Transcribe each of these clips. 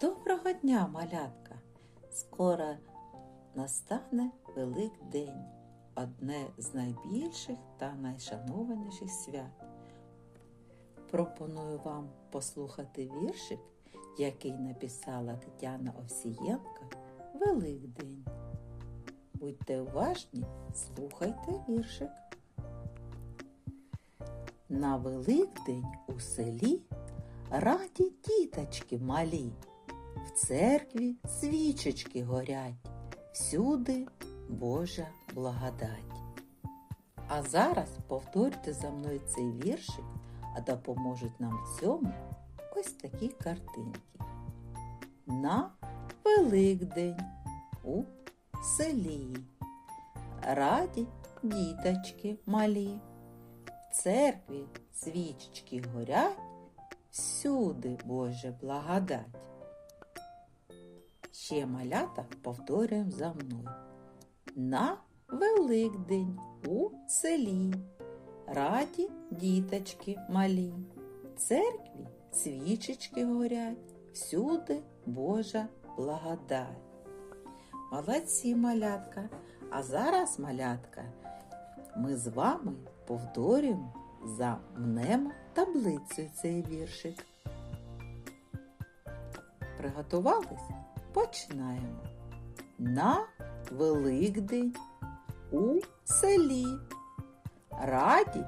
Доброго дня, малятка! Скоро настане Великдень, одне з найбільших та найшанованіших свят. Пропоную вам послухати віршик, який написала Тетяна Овсієнка Великдень. Будьте уважні, слухайте віршик. На Великдень у селі раді діточки малі, в церкві свічечки горять, всюди Божа благодать. А зараз повторюйте за мною цей віршик, а допоможуть нам в цьому ось такі картинки. На Великдень у селі. Раді діточки малі. В церкві свічечки горять, всюди Боже благодать. Ще малята повторюємо за мною. На Великдень у селі. Раді діточки малі. В церкві свічечки горять, всюди Божа благодать. Молодці, малятка. А зараз, малятка, ми з вами повторюємо за мнемо таблицею цей віршик. Приготувались? Починаємо. На Великдень у селі. Раді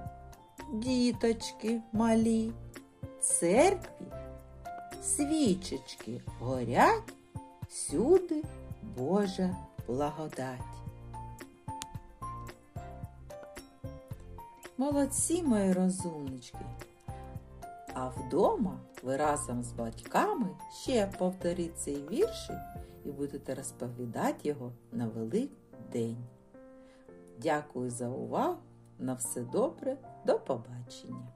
діточки малі. Церкві свічечки горять, всюди Божа благодать. Молодці, мої розумнички. А вдома ви разом з батьками ще повторіть цей віршик і будете розповідати його на Великдень. Дякую за увагу. На все добре, до побачення!